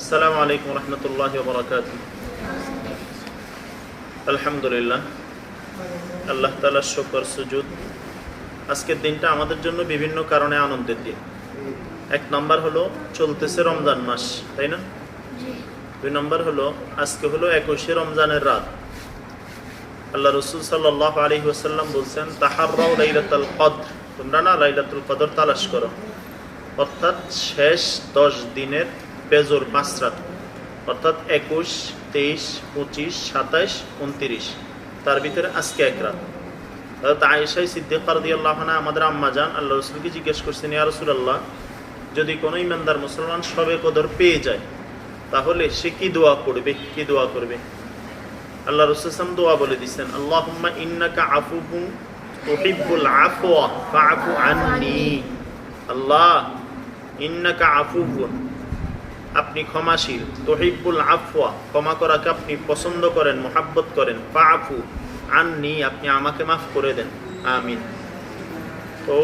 আসসালামু আলাইকুম রহমতুল্লাহ বরকাত আলহামদুলিল্লাহ। আল্লাহ তালার শকর, সুজুদ। আজকের দিনটা আমাদের জন্য বিভিন্ন কারণে আনন্দের দিন। এক নম্বর হলো চলতেছে রমজান মাস, তাই না? দুই নম্বর হলো আজকে হলো একুশে রমজানের রাত। আল্লাহ রসুল সাল্লাহ আলী ওসাল্লাম বলছেন তাহারাও লাইলাতুল কদর। তোমরা না লাইলাতুল কদর তালাশ করো। অর্থাৎ শেষ দশ দিনের বেজর পাঁচ রাত অর্থাৎ একুশ, তেইশ, পঁচিশ, সাতাইশ, উনত্রিশ। তার ভিতরে আজকে এক রাত। আয়েশাই সিদ্দিকার দিয়ে আল্লাহ আমাদের আম্মা যান আল্লাহ রসুলকে জিজ্ঞেস করছেন, ইয়া রাসূলুল্লাহ, যদি কোনো ইমানদার মুসলমান সবে কদর পেয়ে যায়, তাহলে সে কি দোয়া করবে? কি দোয়া করবে? আল্লাহ রসুলাম দোয়া বলে দিচ্ছেন, আল্লাহুম্মা ইন্নাকা আফুবু তুহিব্বুল আফওয়া, ফাআফু আন্নি। আল্লাহ, ইন্নাকা আফুবুন আপনি ক্ষমাশীল তহিবুল আফওয়া, ক্ষমা করাকে আপনি পছন্দ করেন, মোহাব্বত করেন, ফাআফু আননি, আপনি আমাকে মাফ করে দেন। আমিন। তো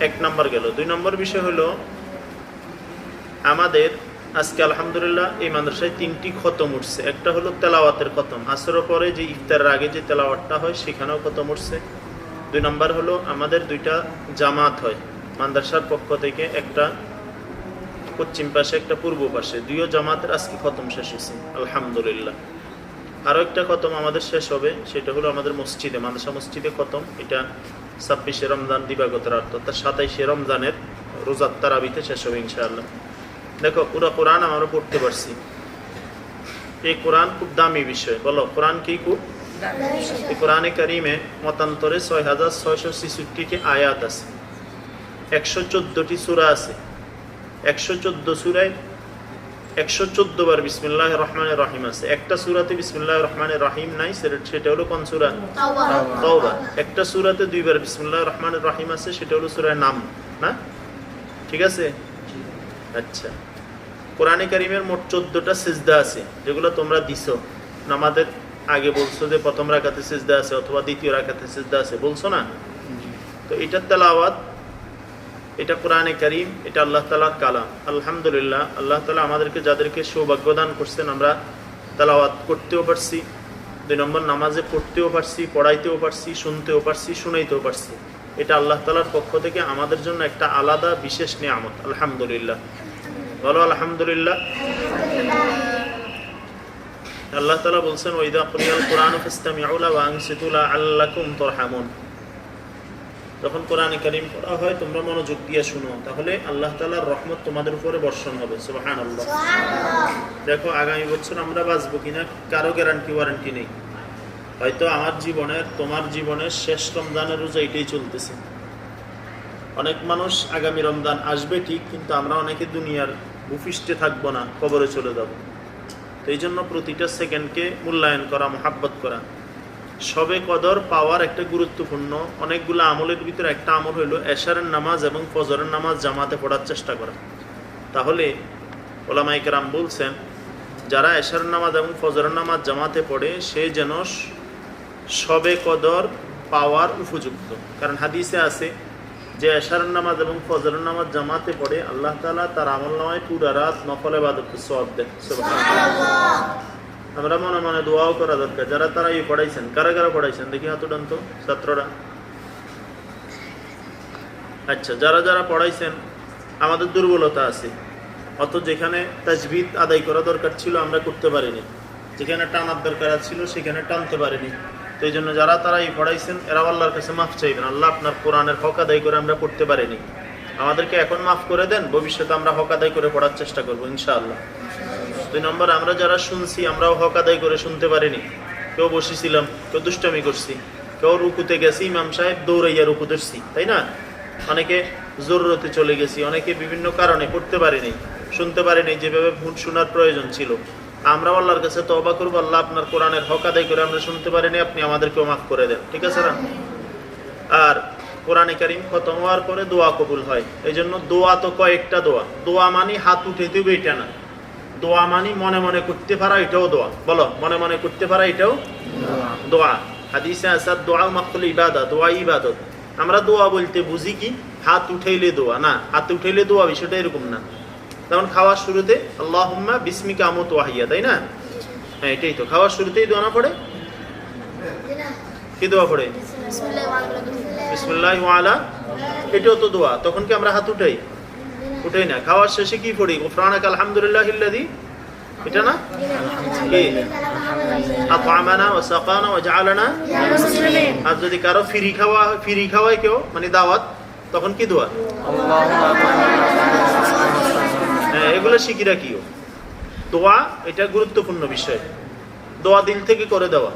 এক নম্বর গেল। দুই নম্বর বিষয় হলো, আমাদের আজকে আলহামদুলিল্লাহ এই মাদ্রাসায় তিনটি খতম উঠছে। একটা হলো তেলাওয়াতের খতম। আসরের পরে যে ইফতারের আগে যে তেলাওয়াতটা হয়, সেখানেও খতম উঠছে। দুই নম্বর হলো, আমাদের দুইটা জামাত হয় মাদ্রাসার পক্ষ থেকে। একটা পশ্চিম পাশে, একটা পূর্ব পাশে। দুইও জামাতের আজকে খতম শেষ হয়েছে। আলহামদুলিল্লাহ। আরও একটা খতম আমাদের শেষ হবে, সেটা হলো আমাদের মসজিদে। মাদ্রাসা মসজিদে খতম। এটা ছাব্বিশে রমজান দিবাগত রাত, অর্থাৎ সাতাইশে রমজানের রোজার তারাবিতে শেষ হবে ইনশাআল্লাহ। দেখো, পুরো কোরআন আমরা পড়তে পারছি। এই কোরআন খুব দামি বিষয়। বলো, কোরআন কি খুব? এই কোরআনে কারিমে মতান্তরে ছয় হাজার ছয়শো ছেষট্টিটি আয়াত আছে। একশো চোদ্দটি সুরা আছে। একশো চোদ্দ সুরায় একশো চোদ্দ বার বিসমিল্লাহ রহমান রাহিম আছে। একটা সুরাতে বিসমিল্লাহ রহমান রাহিম নাই সেটা- সেটা হলো কোন সুরা? তওবা। একটা সুরাতে দুইবার বিসমিল্লাহ রহমান রাহিম আছে সেটা হলো সুরায় নাম না? ঠিক আছে? আচ্ছা। কোরআনে কারিমের মোট চোদ্দটা সিজদা আছে যেগুলো তোমরা দিছো। নামাদের আগে বলছো যে প্রথম রাখাতে সিজদা আছে অথবা দ্বিতীয় রাখাতে সিজদা আছে বলছো না? তো এটার তেলাওয়াত এটা কোরআনে করিম, এটা আল্লাহ তালার কালাম। আলহামদুলিল্লাহ, আল্লাহ তালা আমাদেরকে যাদেরকে সৌভাগ্য দান করছেন, আমরা তালাওয়াত করতেও পারছি, দুই নম্বর নামাজে পড়তেও পারছি, পড়াইতেও পারছি, শুনতেও পারছি, শুনাইতেও পারছি। এটা আল্লাহ তালার পক্ষ থেকে আমাদের জন্য একটা আলাদা বিশেষ নিয়ামত। আলহামদুলিল্লাহ। বলো আলহামদুলিল্লাহ। আল্লাহ তালা বলছেন ওইদা কোরআন ফিস্তামিউলা ওয়া আনসিতুলা আল্লাকুম তুরহামুন। যখন কোরআন কারিম পড়া হয় তোমরা মনোযোগ দিয়ে শুনো। তাহলে আল্লাহ তালার রহমত তোমাদের উপরে বর্ষণ হবে। সুবাহান আল্লাহ দেখো আগামী বছর আমরা বাঁচবো কিনা কারও গ্যারান্টি ওয়ারেন্টি নেই। হয়তো আমার জীবনের তোমার জীবনের শেষ রমজানের রোজা এটাই চলতেছে। অনেক মানুষ আগামী রমজান আসবে ঠিক কিন্তু আমরা অনেকে দুনিয়ার ভূপৃষ্ঠে থাকব না কবরে চলে যাব। তো এই জন্য প্রতিটা সেকেন্ডকে মূল্যায়ন করা মহাব্বত করা। সবে কদর পাওয়ার একটা গুরুত্বপূর্ণ, অনেকগুলো আমলের ভিতরে একটা আমল হইল এশারের নামাজ এবং ফজরের নামাজ জামাতে পড়ার চেষ্টা করা। তাহলে ওলামাই কেরাম বলছেন, যারা এশারের নামাজ এবং ফজরের নামাজ জামাতে পড়ে, সে যেন সবে কদর পাওয়ার উপযুক্ত। কারণ হাদিসে আছে যে এশারের নামাজ এবং ফজরের নামাজ জামাতে পড়ে, আল্লাহ তালা তার আমল নামায় পুরা রাত নফল এবাদত সব দেয়। আমরা মনে মনে দোয়াও করা দরকার। যারা তারা এই পড়াইছেন, কারা কারা পড়াইছেন? দেখি হাত ছাত্ররা। আচ্ছা যারা যারা পড়াইছেন, আমাদের দুর্বলতা আছে। অত যেখানে তাজবিদ আদায় করা দরকার ছিল, আমরা করতে পারিনি। যেখানে টানার দরকার ছিল, সেখানে টানতে পারিনি। তো এই জন্য যারা তারা এই পড়াইছেন এরা আল্লাহর কাছে মাফ চাইবেন। আল্লাহ আপনার কোরআনের হক আদায় করে আমরা পড়তে পারিনি। আমাদেরকে এখন মাফ করে দেন, ভবিষ্যতে আমরা হক আদায় করে পড়ার চেষ্টা করব, ইনশাআল্লাহ। দুই নম্বর, আমরা যারা শুনছি, আমরাও হক আদায় করে শুনতে পারিনি। কেউ বসেছিলাম, কেউ দুষ্টামি করছি। কেউ রুকুতে গেছি, ইমাম সাহেব দৌড়াইয়া রুকু ধরছি, তাই না? অনেকে জরুরতে চলে গেছি, অনেকে বিভিন্ন কারণে পড়তে পারিনি, শুনতে পারিনি, যেভাবে ভুল শোনার প্রয়োজন ছিল। আমরা আল্লাহর কাছে তবা করব, আল্লাহ আপনার কোরআনের হক আদায় করে আমরা শুনতে পারিনি, আপনি আমাদেরকেও মাফ করে দেন, ঠিক আছে না? আর কোরআনে কারিম খতম হওয়ার পরে দোয়া কবুল হয় এই জন্য দোয়া তো কয়েকটা দোয়া। দোয়া মানি হাত উঠে দিবে এটা না। দোয়া মানি মনে মনে করতে পারা এটাও দোয়া। বলো মনে মনে করতে পারা এটাও দোয়া। হাদিসে আসাদ দোয়া মাকুল ইবাদা দোয়া ইবাদত। আমরা দোয়া বলতে বুঝি কি হাত উঠাইলে দোয়া না হাত উঠাইলে দোয়া বিষয়টা এরকম না। যেমন খাওয়ার শুরুতে আল্লাহুম্মা বিসমিকা আমুত ওয়াহিয়া তাই না? হ্যাঁ এটাই তো। খাওয়ার শুরুতেই দোয়া না পড়ে? কি দোয়া পড়ে? বিসমুল্লাহ আলা এটাও তো দোয়া। তখন কি আমরা হাত উঠাই? উঠাই না। খাওয়ার শেষে কি পড়ি? গোফরানাক আলহামদুলিল্লাহ আর যদি কারও খাওয়া খাওয়ায় কেউ মানে দাওয়াত, তখন কি হ্যাঁ এগুলো দোয়া, এটা গুরুত্বপূর্ণ বিষয়। দোয়া দিল থেকে করে দেওয়া।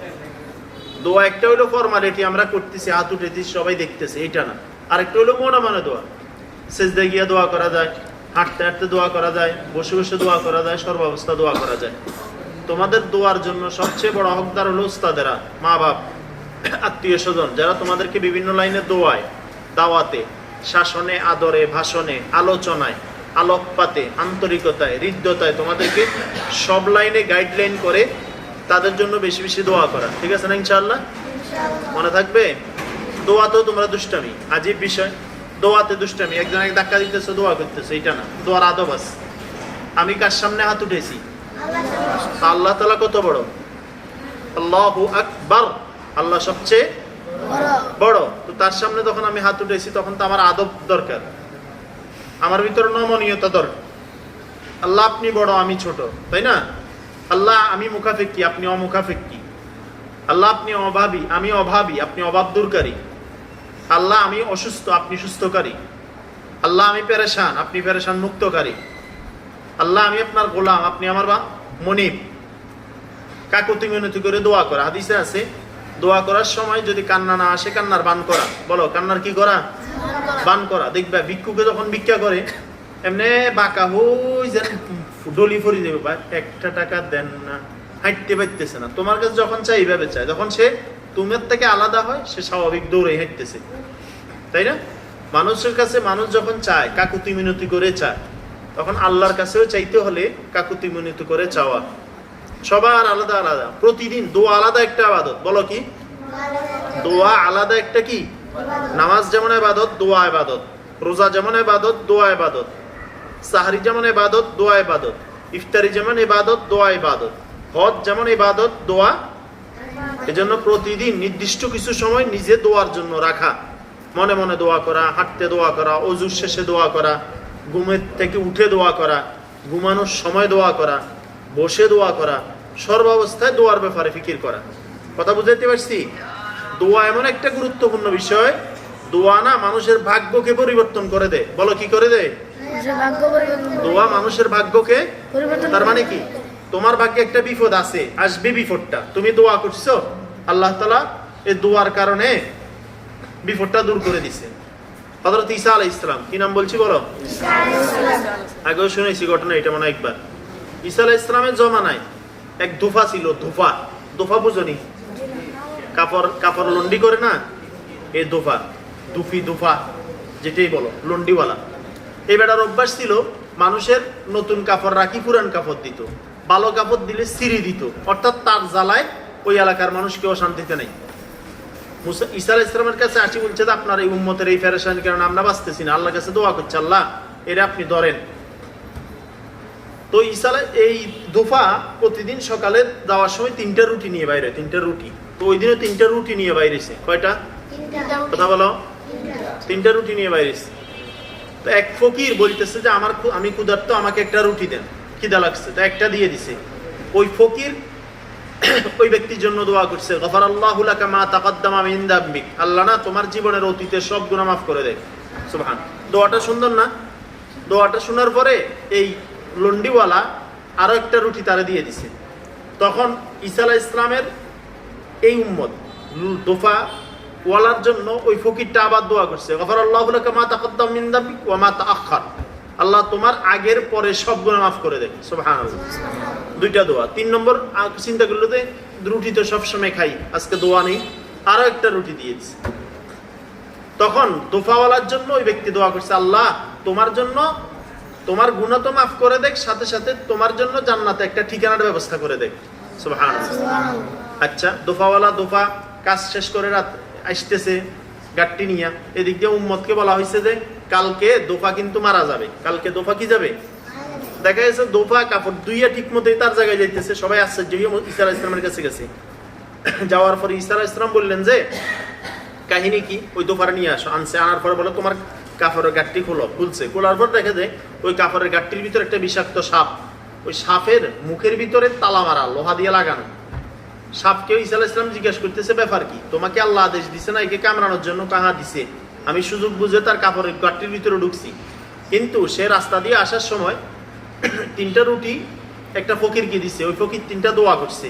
দোয়া একটা হলো ফর্মালিটি আমরা করতেছি, হাত উঠেছি সবাই দেখতেছে, এটা না। আরেকটা হলো মনে মনে দোয়া। সেজদে গিয়ে দোয়া করা যায় হাঁটতে হাঁটতে দোয়া করা যায় বসে বসে দোয়া করা যায় সর্বাবস্থা দোয়া করা যায়। তোমাদের দোয়ার জন্য সবচেয়ে বড় হকদার হলো উস্তাদেরা মা বাপ আত্মীয় স্বজন যারা তোমাদেরকে বিভিন্ন লাইনে দোয়ায় দাওয়াতে শাসনে আদরে ভাষণে আলোচনায় আলোকপাতে আন্তরিকতায় হৃদ্যতায় তোমাদেরকে সব লাইনে গাইডলাইন করে তাদের জন্য বেশি বেশি দোয়া করা। ঠিক আছে না ইনশাআল্লাহ? মনে থাকবে? দোয়াতেও তোমরা দুষ্টামি আজীব বিষয়। দোয়াতে দুষ্টামি, একজন এক ধাক্কা দিতেছে, দোয়া করতেছে এটা না, দোয়ার আদব আছে। আমি কার সামনে হাত উঠেছি আল্লাহ তালা কত বড়? আল্লাহ আকবর। আল্লাহ সবচেয়ে বড়। তো তার সামনে যখন আমি হাত উঠেছি তখন তো আমার আদব দরকার। আমার ভিতরে নমনীয়তা দরকার। আল্লাহ আপনি বড়, আমি ছোট, তাই না? আল্লাহ আমি মুখাফেক্কি আপনি অমুখাফেক্কি আল্লাহ আপনি অভাবী, আমি অভাবী, আপনি অভাব দূরকারী আল্লাহ, আমি অসুস্থ, আপনি সুস্থকারী। আল্লাহ, আমি পেরেশান, আপনি পেরেশান মুক্তকারী। আল্লাহ, আমি আপনার গোলাম, আপনি আমার বা মনিব। কাকুতি মিনতি করে দোয়া করা। হাদিসে আছে, দোয়া করার সময় যদি কান্না না আসে, কান্নার বান করা। বলো, কান্নার কি করা? বান করা। দেখবে, ভিক্ষুকে যখন ভিক্ষা করে, এমনি বাঁকা হই যেন ডলি ফরি দেবে একটা টাকা দেন না। হাঁটতে পারতেছে না। তোমার কাছে যখন চাই এইভাবে চায়। যখন সে তোমার থেকে আলাদা হয়, সে স্বাভাবিক দৌড়ে হাঁটতেছে। তাই না? মানুষের কাছে মানুষ যখন চায়, কাকুতি মিনতি করে চায়, তখন আল্লাহর কাছেও চাইতে হলে কাকুতি মিনতি করে চাওয়া। সবার আলাদা আলাদা। প্রতিদিন দোয়া আলাদা একটা আবাদত। বলো কি? দোয়া আলাদা একটা কি? নামাজ যেমন আবাদত, দোয়া আবাদত। রোজা যেমন আবাদত, দোয়া আবাদত। সাহারি যেমন ইবাদত দোয়া ইবাদত ইফতারি যেমন এবাদত দোয়া ইবাদত হজ যেমন এবাদত দোয়া এজন্য প্রতিদিন নির্দিষ্ট কিছু সময় নিজে দোয়ার জন্য রাখা। মনে মনে দোয়া করা হাঁটতে দোয়া করা অজুর শেষে দোয়া করা ঘুমের থেকে উঠে দোয়া করা ঘুমানোর সময় দোয়া করা বসে দোয়া করা সর্বাবস্থায় দোয়ার ব্যাপারে ফিকির করা। কথা বুঝাইতে পারছি? দোয়া এমন একটা গুরুত্বপূর্ণ বিষয় দোয়া না মানুষের ভাগ্যকে পরিবর্তন করে দেয়। বলো কি করে দেয়? দোয়া মানুষের ভাগ্যকে তার মানে কি? তোমার ভাগ্যে একটা বিপদ আছে, আসবে বিপদটা। তুমি দোয়া করছ, আল্লাহ তালা এই দোয়ার কারণে বিপদটা দূর করে দিছে। হজরত ঈসা আলাই ইসলাম কি নাম বলছি বলো? আগেও শুনেছি ঘটনা, এটা মনে একবার। ঈসা আলাই ইসলামের জমানায় এক ধুফা ছিল, ধুফা। ধোফা বুঝনি কাপড় কাপড় লন্ডি করে না? এই দোফা দুফি দুফা যেটাই বলো, লন্ডিওয়ালা। এই বেটার অভ্যাস ছিল, মানুষের নতুন কাপড় রাখি, পুরান কাপড় দিত। ভালো কাপড় দিলে সিঁড়ি দিত। অর্থাৎ তার জ্বালায় ওই এলাকার মানুষকে অশান্তিতে নেই। ইসলামের কাছে আসি বলছে আপনার এই উম্মতের এই ফেরেশান কারণে আমরা বাঁচতেছি না? আল্লাহর কাছে দোয়া করছে আল্লাহ এটা আপনি ধরেন। তো এই দোফা প্রতিদিন সকালে যাওয়ার সময় তিনটা রুটি নিয়ে বাইরে তিনটা রুটি। তো ওই দিনে তিনটা রুটি নিয়ে বাইরেছে। কয়টা? কথা বলো। তিনটা রুটি। নিয়ে বাইরেছে। তো এক ফকির বলতেছে যে আমার আমি ক্ষুধার্ত আমাকে একটা রুটি দেন। খিদা লাগছে, তো একটা দিয়ে দিছে। ওই ফকির ওই ব্যক্তির জন্য দোয়া করছে গফার আল্লাহ মা তাকাদ্দামা মিন দাম্বিক আল্লাহ না তোমার জীবনের অতীতে সব গুনাহ মাফ করে দেয়। সুবহান। দোয়াটা সুন্দর না? দোয়াটা শোনার পরে এই লন্ডিওয়ালা আরও একটা রুটি তারে দিয়ে দিছে। তখন আলাইহিস ইসলামের এই উম্মত দোফা ওয়ালার জন্য ওই ফকিরটা আবার দোয়া করছে গফর আল্লাহ মা তাকদ্দাম মিন দাম্বিক ওয়া মা তাআখার। আল্লাহ তোমার আগের পরে সব গুনাহ মাফ করে দেবে। দুইটা দোয়া। তিন নম্বর চিন্তা করল যে রুটি তো সবসময় খাই আজকে দোয়া নেই আরও একটা রুটি দিয়েছে। তখন দোফাওয়ালার জন্য ওই ব্যক্তি দোয়া করছে আল্লাহ তোমার জন্য তোমার গুণা তো মাফ করে দেখ সাথে সাথে তোমার জন্য জান্নাতে একটা ঠিকানার ব্যবস্থা করে দেখ। সুবহানাল্লাহ। আচ্ছা দোফাওয়ালা দোফা কাজ শেষ করে রাত আসতেছে গাট্টি নিয়া। এদিক দিয়ে উম্মতকে বলা হয়েছে যে কালকে দোফা কিন্তু মারা যাবে। কালকে দোফা কি যাবে? দেখা গেছে দোফা কাপড় দুইয়া ঠিক মতোই তার জায়গায় যাইতেছে। সবাই আশ্চর্য হয়ে ইসা আলাহ ইসলামের কাছে গেছে। যাওয়ার পরে ইসারা ইসলাম বললেন যে, কাহিনী কি? ওই দোফারে নিয়ে আসো। আনছে, আনার পরে বলো, তোমার কাপড়ের গাঠটি খোলো। খুলছে। খোলার পর দেখে যে ওই কাপড়ের গাঠটির ভিতরে একটা বিষাক্ত সাপ। ওই সাপের মুখের ভিতরে তালা মারা, লোহা দিয়ে লাগানো। সাপকে ইসা ইসলাম জিজ্ঞেস করতেছে, ব্যাপার কি? তোমাকে আল্লাহ আদেশ দিছে না? একে কামড়ানোর জন্য কাহা দিছে? আমি সুযোগ বুঝে তার কাপড়ের গাঠটির ভিতরে ঢুকছি। কিন্তু সে রাস্তা দিয়ে আসার সময় তিনটা রুটি, একটা ফকিরকে দিছে। ওই ফকির তিনটা দোয়া করছে।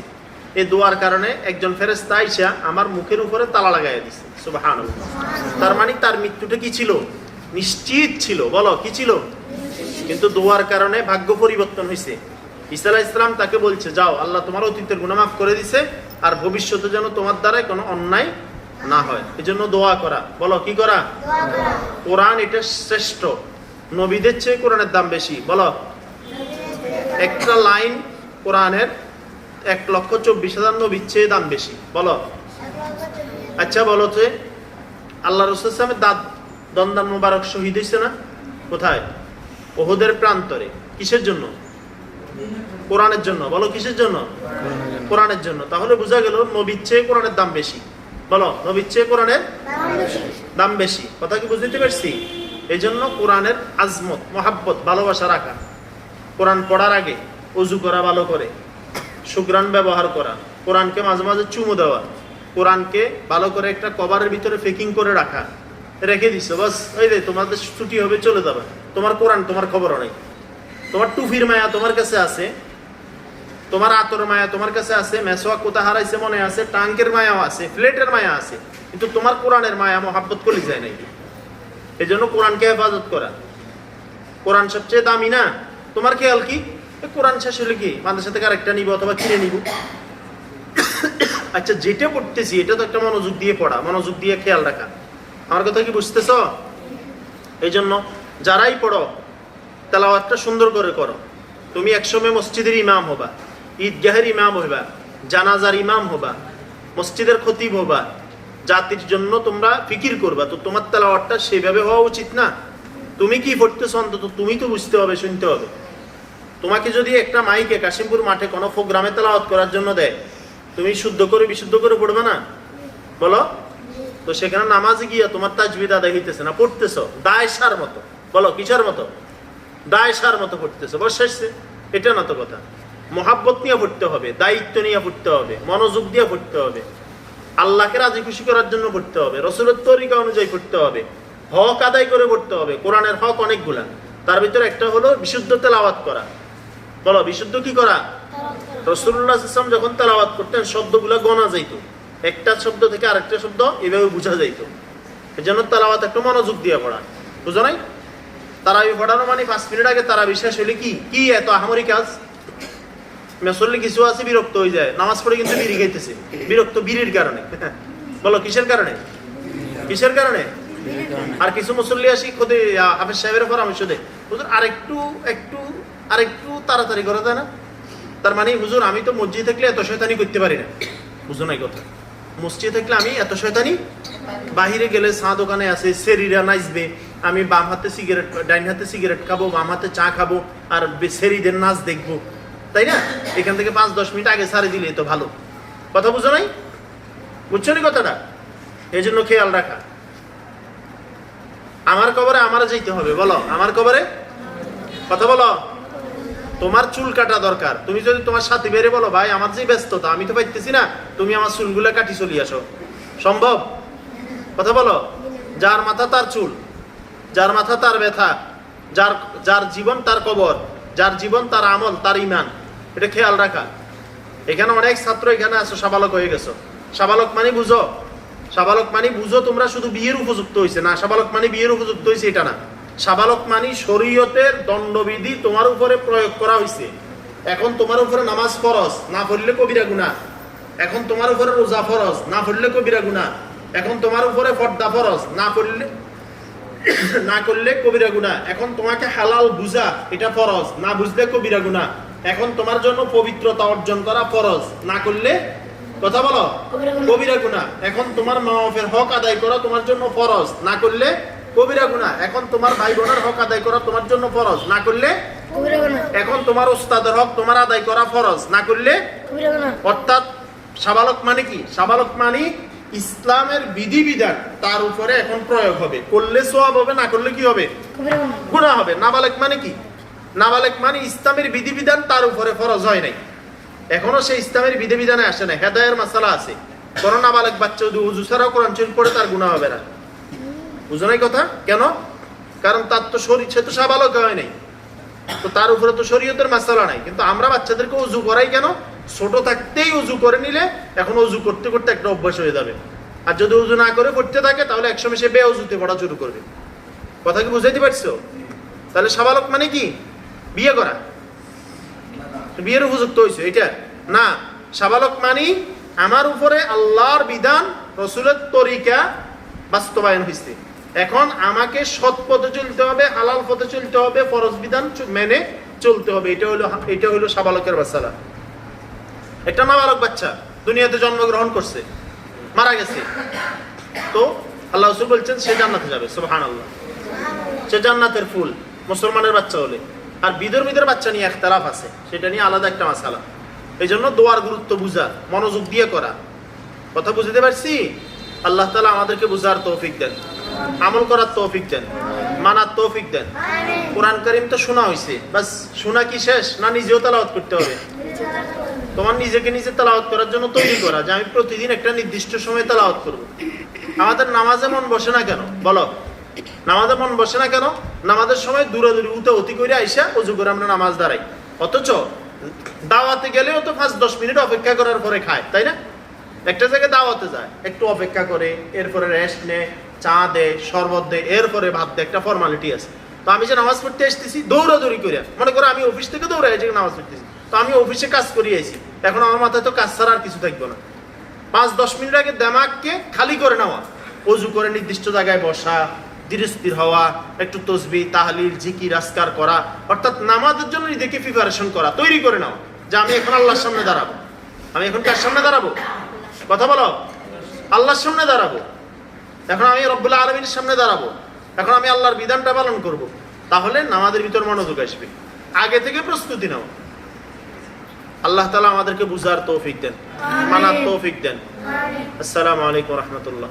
এই দোয়ার কারণে একজন ফেরেস্তা আইসা আমার মুখের উপরে তালা লাগাই দিছে। সুবাহান তার মানে তার মৃত্যুটা কি ছিল? নিশ্চিত ছিল। বলো, কি ছিল? কিন্তু দোয়ার কারণে ভাগ্য পরিবর্তন হয়েছে আলাইহিস ইসলাম তাকে বলছে, যাও, আল্লাহ তোমার অতীতের গুনাহ মাফ করে দিছে, আর ভবিষ্যতে যেন তোমার দ্বারাই কোনো অন্যায় না হয়। এজন্য দোয়া করা। বলো কি করা? কোরআন এটা শ্রেষ্ঠ। নবীদের চেয়ে কোরআনের দাম বেশি। বলো। একটা লাইন কোরআনের এক লক্ষ চব্বিশ হাজার নবীর চেয়ে দাম বেশি। বলো। আচ্ছা বলো যে আল্লাহ রসুলের দাঁত দন্দান মোবারক শহীদ হয়েছে না? কোথায়? ওহুদের প্রান্তরে। কিসের জন্য? কোরআনের জন্য। বলো কিসের জন্য। কোরআনের জন্য। তাহলে বোঝা গেল নবীর চেয়ে কোরআনের দাম বেশি। বলো নবীর চেয়ে কোরআনের দাম বেশি। কথা কি বুঝতে পারছি? এই জন্য কোরআনের আজমত মহাব্বত ভালোবাসা রাখা। কোরআন পড়ার আগে অজু করা ভালো করে সুগ্রান ব্যবহার করা কোরআনকে মাঝে মাঝে চুমু দেওয়া কোরআনকে ভালো করে একটা কভারের ভিতরে ফেকিং করে রাখা রেখে দিছো বাস ওই রে তোমাদের ছুটি হবে চলে যাবে। তোমার কোরআন তোমার খবরও নেই। তোমার টুফির মায়া তোমার কাছে আছে তোমার আতর মায়া, তোমার কাছে আছে, মেসোয়া কোথা হারাইছে মনে আছে, টাঙ্কের মায়াও আছে, ফ্লেটের মায়া আছে, কিন্তু তোমার কোরআনের মায়া, মহাব্বত কলি যায় নাকি এই জন্য কোরআনকে হেফাজত করা। কোরআন সবচেয়ে দামি না? তোমার খেয়াল কি? কোরআন শেষ হলে কি? মাদ্রাসা থেকে আরেকটা নিব অথবা কিনে নিব? আচ্ছা যেটা পড়তেছি, এটা তো একটা মনোযোগ দিয়ে পড়া, মনোযোগ দিয়ে খেয়াল রাখা। আমার কথা কি বুঝতেছ? এই জন্য যারাই পড়ো, তেলাওয়াতটা সুন্দর করে করো। তুমি একসময় মসজিদের ইমাম হবা। ঈদগাহের ইমাম হইবা, জানাজার ইমাম হবা মসজিদের খতিব হবা জাতির জন্য তোমরা ফিকির করবা, তো তোমার তেলাওয়াতটা সেভাবে হওয়া উচিত না। তুমি কি পড়তেছ অন্তত তুমি তো বুঝতে হবে, শুনতে হবে। তোমাকে যদি একটা মাইকে কাশিমপুর মাঠে কোনো প্রোগ্রামে তালাওয়াত করার জন্য দেয়, তুমি শুদ্ধ করে, বিশুদ্ধ করে পড়বে না? বলো? তো সেখানে নামাজে গিয়া তোমার তাজবিদ আদায় হইতেছে না, পড়তেছ, দায় সার মতো। বলো, কিসের মতো? দায় সার মতো পড়তেছ, বস এটা না তো কথা। মহাব্বত নিয়ে পড়তে হবে, দায়িত্ব নিয়ে পড়তে হবে, মনোযোগ দিয়ে পড়তে হবে। আল্লাহকে রাজি খুশি করার জন্য পড়তে হবে, রসুলের তরিকা অনুযায়ী পড়তে হবে, হক আদায় করে পড়তে হবে, কোরআনের হক অনেকগুলা। তার ভিতরে একটা হলো বিশুদ্ধ তেলাওয়াত করা। বলো, বিশুদ্ধ কি করা? রসুল্লাহ ইসলাম যখন তেলাওয়াত করতেন, শব্দগুলো গনা যাইত। একটা শব্দ থেকে আরেকটা শব্দ এভাবে বোঝা যাইত। এই জন্য তেলাওয়াত একটু মনোযোগ দিয়ে পড়া। বুঝো নাই? তারাবি পড়ানো মানে পাঁচ মিনিট আগে তারা বিশ্বাস হলে কি? কি এত আহামরি কাজ? মেসল্লি কিছু আছে, বিরক্ত হয়ে যায়। নামাজ পড়ে কিন্তু বিড়ি খাইতেছে। বিরক্ত বিড়ির কারণে। বলো, কিসের কারণে? কিসের কারণে? আর কিছু মুসল্লি আসি, খোদে হাফেজ সাহেবের পরামর্শ দেয়। হুজুর, আরেকটু, একটু, আরেকটু তাড়াতাড়ি করে দেয় না? তার মানে হুজুর, আমি তো মসজিদ থাকলে এত শয়তানি করতে পারি না। বুঝো নাই কথা। মসজিদ থাকলে আমি এত শয়তানি? বাহিরে গেলে চা দোকানে আছে, সেরিরা নাচবে। আমি বাম হাতে সিগারেট ডাইন হাতে সিগারেট খাব, বাম হাতে চা খাব, আর সেরিদের নাচ দেখব। তাই না? এখান থেকে পাঁচ, দশ মিনিট আগে সারি দিলে তো ভালো। কথা বুঝো নাই? বুঝছ নি কথাটা? এই জন্য খেয়াল রাখা। আমার কবরে আমার যাইতে হবে, বলো। আমার কবরে? কথা বলো। তোমার চুল কাটা দরকার। তুমি যদি তোমার সাথে বেড়ে বলো, ভাই, আমার যে ব্যস্ততা, আমি তো পাইতেছি না। তুমি আমার চুলগুলো কাটি চলি আসো। সম্ভব? কথা বলো। যার মাথা তার চুল, যার মাথা তার ব্যথা, যার যার জীবন তার কবর, যার জীবন তার আমল, তার ইমান এটা খেয়াল রাখা। এখানে অনেক ছাত্র এখানে আছো, সাবালক হয়ে গেছো। সাবালক মানে বুঝো। সাবালক মানে বুঝো তোমরা শুধু বিয়ের উপযুক্ত হয়েছে না, সাবালক মানে বিয়ের উপযুক্ত হয়েছে এটা না। সাবালক মানে শরীয়তের দণ্ডবিধি তোমার উপরে প্রয়োগ করা হয়েছে এখন তোমার উপরে নামাজ ফরজ, না পড়লে কবিরা গুণা এখন তোমার উপরে রোজা ফরজ, না পড়লে কবিরা গুণা এখন তোমার উপরে পর্দা ফরজ, না পড়লে না করলে কবিরা গুণা এখন তোমাকে হালাল বুঝা, এটা ফরজ, না বুঝলে কবিরা গুণা এখন তোমার জন্য পবিত্রতা অর্জন করা ফরজ। না করলে কথা বলো? কবিরা গুণা এখন তোমার মা বাপের হক আদায় করা তোমার জন্য ফরজ। না করলে কবিরা গুণা এখন তোমার ভাই বোনের হক আদায় করা তোমার জন্য ফরজ। না করলে এখন তোমার ওস্তাদের হক তোমার আদায় করা ফরজ। না করলে অর্থাৎ সাবালক মানে কি? সাবালক মানে ইসলামের বিধিবিধান তার উপরে এখন প্রয়োগ হবে। করলে সোয়াব হবে না করলে কি হবে? গুণা হবে। নাবালেক মানে কি? নাবালেক মানে ইসলামের বিধিবিধান তার উপরে ফরজ হয় নাই। এখনও সেই ইসলামের বিধিবিধানে আসে না হেদায়ের মাসালা আছে। কোন নাবালেক বাচ্চা যদি উজু ছাড়াও কোরআন শরীফ পড়ে, তার গুণা হবে না। বুঝো নাই কথা? কেন? কারণ তার তো শরীর, সে তো সাবালক হয় নাই। তো তার উপরে তো শরীয়তের মাসালা নাই। কিন্তু আমরা বাচ্চাদেরকে উজু করাই কেন? ছোট থাকতেই উজু করে নিলে এখন উজু করতে করতে একটা অভ্যাস হয়ে যাবে। আর যদি উজু না করে পড়তে থাকে, তাহলে একসময় সে বে উজুতে পড়া শুরু করবে। কথা কি বুঝাইতে পারছ? তাহলে সাবালক মানে কি? বিয়ে করা। বিয়ের উপযুক্ত হয়েছে এটা? না সাবালক মানে আমার উপরে আল্লাহর বিধান রসুলের তরিকা বাস্তবায়ন হয়েছে এখন আমাকে সৎ পথে চলতে হবে, হালাল পথে চলতে হবে, ফরজ বিধান মেনে চলতে হবে, এটা হলো এটা হলো সাবালকের বাচ্চারা। একটা নাবালক বাচ্চা দুনিয়াতে জন্মগ্রহণ করছে, মারা গেছে। তো আল্লাহ বলছেন, সে জান্নাতে যাবে সুবহান আল্লাহ সে জান্নাতের ফুল, মুসলমানের বাচ্চা হলে। আর বিধর্মীদের বাচ্চা নিয়ে একতালাফ আছে, সেটা নিয়ে আলাদা একটা মাসালা। এই জন্য দোয়ার গুরুত্ব বুঝা, মনোযোগ দিয়ে করা। কথা বুঝতে পারছি? আল্লাহ তালা আমাদেরকে বুঝার তৌফিক দেন, আমল করার তৌফিক দেন, মানার তৌফিক দেন। কোরআন করিম তো শোনা হয়েছে বাস শোনা কি শেষ না নিজেও তালাওয়াত করতে হবে? তোমার নিজেকে নিজে তালাওয়াত করার জন্য তৈরি করা, যে আমি প্রতিদিন একটা নির্দিষ্ট সময় তালাওয়াত করব। আমাদের নামাজে মন বসে না কেন? বলো, নামাজে মন বসে না কেন? নামাজের সময় দূরে দূরে উঠে অতি করে আইসা অজু করে আমরা নামাজ দাঁড়াই। অথচ দাওয়াতে গেলেও তো পাঁচ দশ মিনিট অপেক্ষা করার পরে খায়, তাই না? একটা জায়গায় দাওয়াতে যায়, একটু অপেক্ষা করে, এরপরে রেস্ট নেয় চা দেয় শরবত দেয় এরপরে ভাত দেয় একটা ফর্মালিটি আছে। তো আমি যে নামাজ পড়তে আসতেছি, দৌড়াদৌড়ি করে মনে করো আমি অফিস থেকে দৌড়ে এসে নামাজ পড়তেছি, তো আমি অফিসে কাজ করি আইছি, এখন আমার মাথায় তো কাজ ছাড়া আর কিছু থাকবে না। পাঁচ দশ মিনিট আগে দেমাগকে খালি করে নেওয়া, অজু করে নির্দিষ্ট জায়গায় বসা ধীরস্থির হওয়া একটু তসবি তাহলিল জিকির আসকার করা অর্থাৎ নামাজের জন্য নিজেকে প্রিপারেশন করা তৈরি করে নাও যে আমি এখন আল্লাহর সামনে দাঁড়াবো। আমি এখন কার সামনে দাঁড়াবো? কথা বলো। আল্লাহর সামনে দাঁড়াবো। এখন আমি রব্বুল্লাহ আলমীর সামনে দাঁড়াবো। এখন আমি আল্লাহর বিধানটা পালন করব। তাহলে নামাজের ভিতর মনোযোগ আসবে। আগে থেকে প্রস্তুতি নাও। আল্লাহ তালা আমাদেরকে বুঝার তৌফিক দেন মানার তৌফিক দেন। আসসালামু আলাইকুম রহমতুল্লাহ।